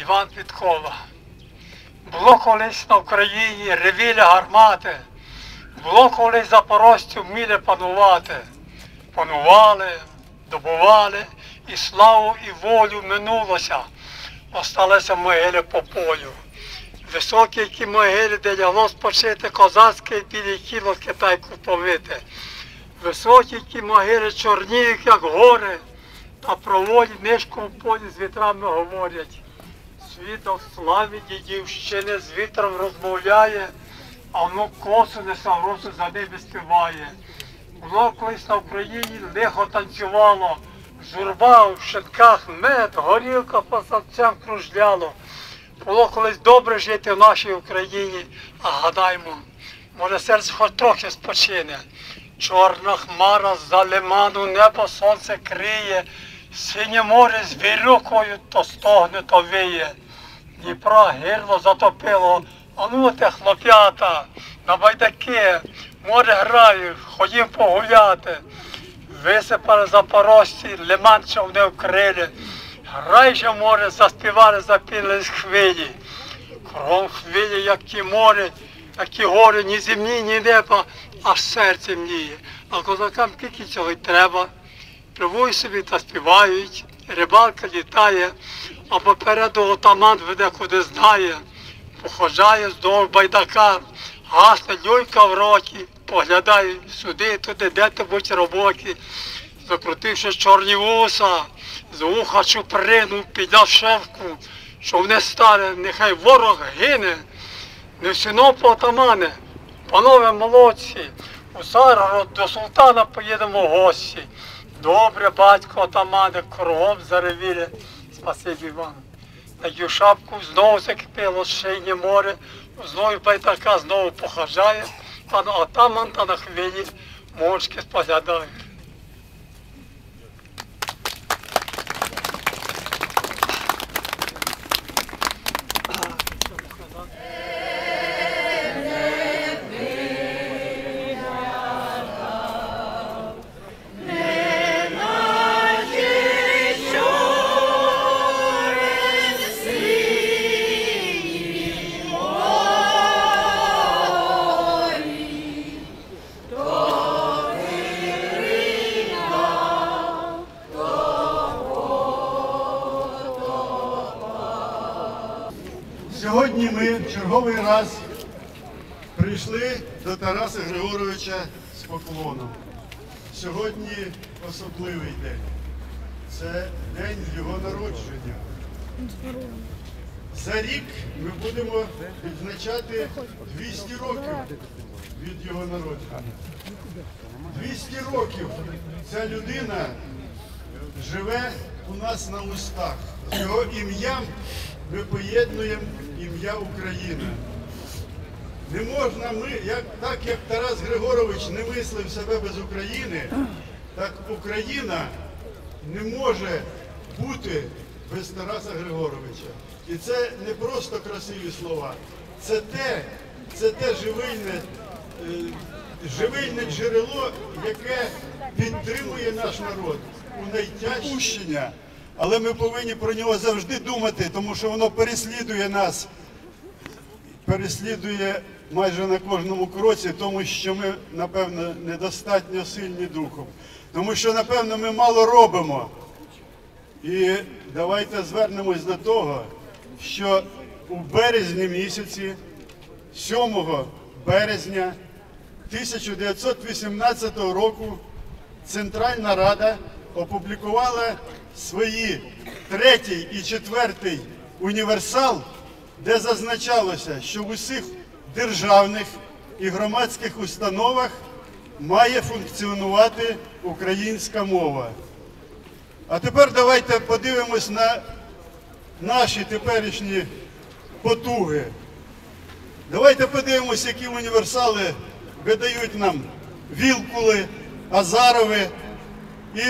Іван Підкова. Було колись на Україні ревіли гармати, було колись запорожці вміли панувати. Панували, добували, і славу, і волю минулося, осталися могили по полю. Високі які могили, де лягло спочити козацьке білі тіло китайку повите. Високі які могили чорніють, як гори, та про волі нишку в полі з вітрами говорять. Світок слави дідівщини з вітром розмовляє, а воно косу несе росу за ними співає. Було колись на Україні лихо танцювало, журба в щитках мед, горілка по садцям кружляло. Було колись добре жити в нашій Україні, а гадаймо, може серце хоч трохи спочине. Чорна хмара за лиману небо сонце криє, синє море з вірюкою то стогне, то виє. Дніпра гирло затопило, а ну те хлоп'ята, на байдаки, море грають, ходім погуляти. Висипали запорожці, лиман човни вкрили. Грай же море, заспівали, запіли з хвилі. Кругом хвилі, як ті море, як гори, ні землі, ні неба, аж серце мліє. А козакам скільки цього й треба. Пливуть собі та співають, рибалка літає, а попереду отаман веде куди знає. Походжає здовж байдака, гасне люлька в роті, поглядає сюди, туди, де ти будь роботі. Закрутивши чорні вуса, з вуха чуприну, підняв шевку, щоб не стане, нехай ворог гине. Не всіно отамане, панове молодці, у Саргород до султана поїдемо в гості. Добре, батько отамане, кругом заревіли, спасибі вам. Даю шапку, знову закипіло шиє море, знову байтака знову похажає, пан отаман та на хвилі морські споглядає. Сьогодні ми в черговий раз прийшли до Тараса Григоровича з поклоном. Сьогодні особливий день. Це день його народження. За рік ми будемо відзначати 200 років від його народження. 200 років ця людина живе у нас на устах. Його ім'ям ми поєднуємо ім'я Україна. Не можна ми, як, так як Тарас Григорович не мислив себе без України, так Україна не може бути без Тараса Григоровича. І це не просто красиві слова, це те, це те живильне, е, живильне джерело, яке підтримує наш народ у найтяжчення. Але ми повинні про нього завжди думати, тому що воно переслідує нас, переслідує майже на кожному кроці, тому що ми, напевно, недостатньо сильні духом. Тому що, напевно, ми мало робимо. І давайте звернемось до того, що у березні місяці, 7 березня 1918 року, Центральна Рада опублікувала свої третій і четвертий універсал, де зазначалося, що в усіх державних і громадських установах має функціонувати українська мова. А тепер давайте подивимось на наші теперішні потуги. Давайте подивимось, які універсали видають нам Вілкули, Азарови і,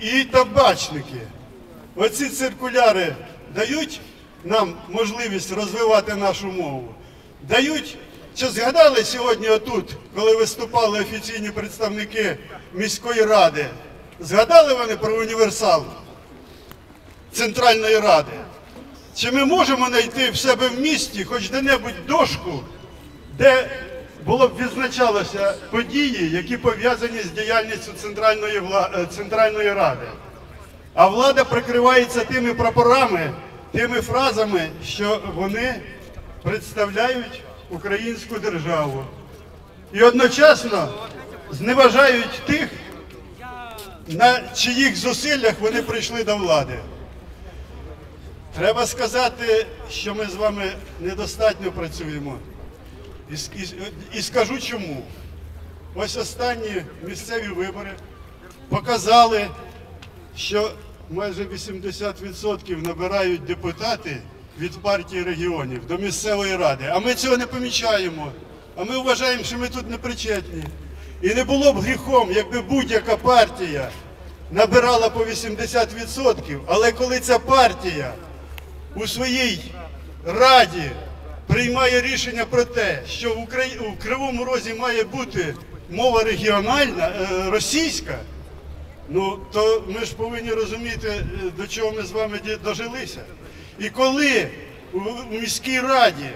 і табачники. Оці циркуляри дають нам можливість розвивати нашу мову. Дають, чи згадали сьогодні отут, коли виступали офіційні представники міської ради? Згадали вони про універсал? Центральної Ради? Чи ми можемо знайти в себе в місті хоч де-небудь дошку, де було б відзначалося події, які пов'язані з діяльністю Центральної, е, Центральної Ради? А влада прикривається тими прапорами, тими фразами, що вони представляють українську державу. І одночасно зневажають тих, на чиїх зусиллях вони прийшли до влади. Треба сказати, що ми з вами недостатньо працюємо. І, і, і скажу чому. Ось останні місцеві вибори показали, що майже 80% набирають депутати від партії регіонів до місцевої ради. А ми цього не помічаємо. А ми вважаємо, що ми тут не причетні. І не було б гріхом, якби будь-яка партія набирала по 80%, але коли ця партія у своїй раді приймає рішення про те, що в Украї... у Кривому Розі має бути мова регіональна, е, російська, ну то ми ж повинні розуміти, е, до чого ми з вами дожилися. І коли у міській раді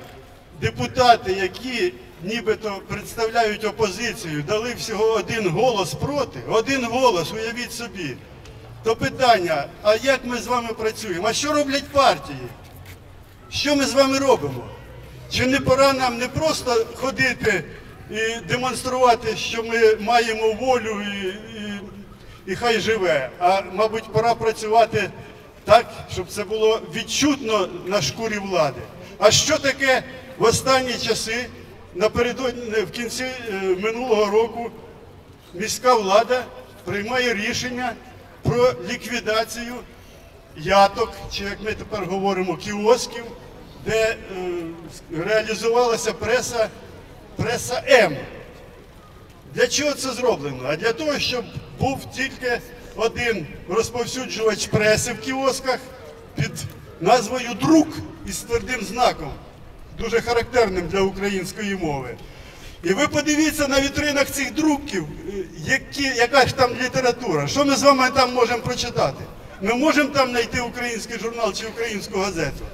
депутати, які нібито представляють опозицію, дали всього один голос проти, один голос, уявіть собі, то питання, а як ми з вами працюємо? А що роблять партії? Що ми з вами робимо? Чи не пора нам не просто ходити і демонструвати, що ми маємо волю і, і, і хай живе, а мабуть, пора працювати так, щоб це було відчутно на шкурі влади. А що таке в останні часи, напередодні в кінці е, минулого року, міська влада приймає рішення про ліквідацію яток, чи як ми тепер говоримо, кіосків, де е, реалізувалася преса, преса М. Для чого це зроблено? А для того, щоб був тільки один розповсюджувач преси в кіосках під назвою Друк із твердим знаком, дуже характерним для української мови. І ви подивіться на вітринах цих друків, е, які, яка ж там література. Що ми з вами там можемо прочитати? Ми можемо там знайти український журнал чи українську газету.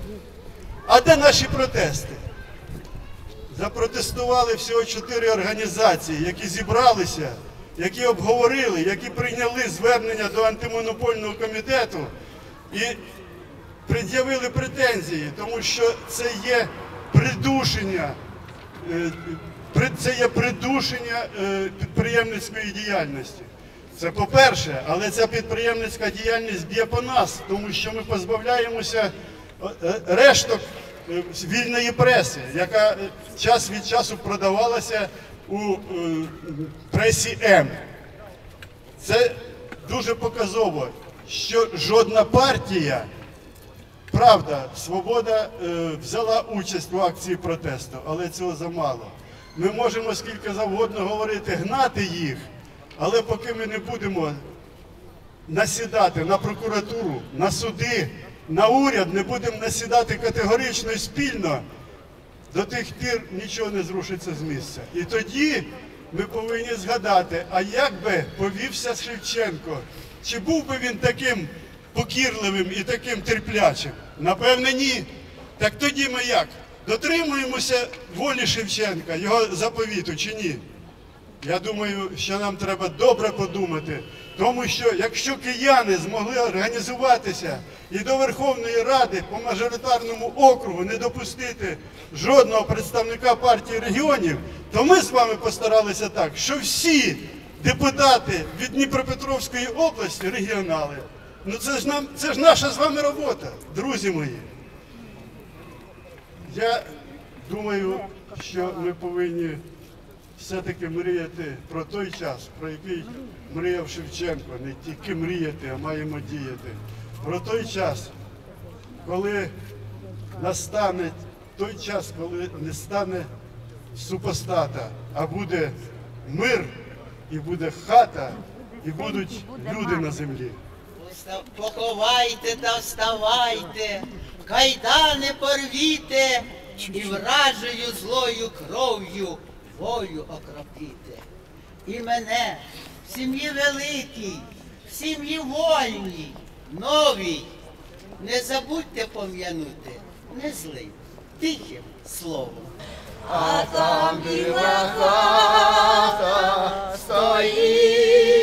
А де наші протести? Запротестували всього чотири організації, які зібралися, які обговорили, які прийняли звернення до антимонопольного комітету і пред'явили претензії, тому що це є придушення, е, це є придушення е, підприємницької діяльності. Це по-перше, але ця підприємницька діяльність б'є по нас, тому що ми позбавляємося решток е, вільної преси, яка е, час від часу продавалася у е, пресі М. Це дуже показово, що жодна партія, правда, свобода е, взяла участь в акції протесту, але цього замало. Ми можемо скільки завгодно говорити, гнати їх, але поки ми не будемо насідати на прокуратуру, на суди, на уряд, не будемо насідати категорично і спільно, до тих пір нічого не зрушиться з місця. І тоді ми повинні згадати, а як би повівся Шевченко? Чи був би він таким покірливим і таким терплячим? Напевне, ні. Так тоді ми як? Дотримуємося волі Шевченка, його заповіту чи ні? Я думаю, що нам треба добре подумати, тому що якщо кияни змогли організуватися і до Верховної Ради по мажоритарному округу не допустити жодного представника партії регіонів, то ми з вами постаралися так, що всі депутати від Дніпропетровської області регіонали. Ну це ж нам це ж наша з вами робота, друзі мої. Я думаю, що ми повинні все-таки мріяти про той час, про який мріяв Шевченко, не тільки мріяти, а маємо діяти. Про той час, коли настане той час, коли не стане супостата, а буде мир, і буде хата, і будуть люди на землі. Поховайте та вставайте, кайдани порвіте і вражею злою кров'ю волю окропіте. І мене в сім'ї великій, в сім'ї вольній, новій, не забудьте пом'янути не злим, тихим словом. А там біла хата стоїть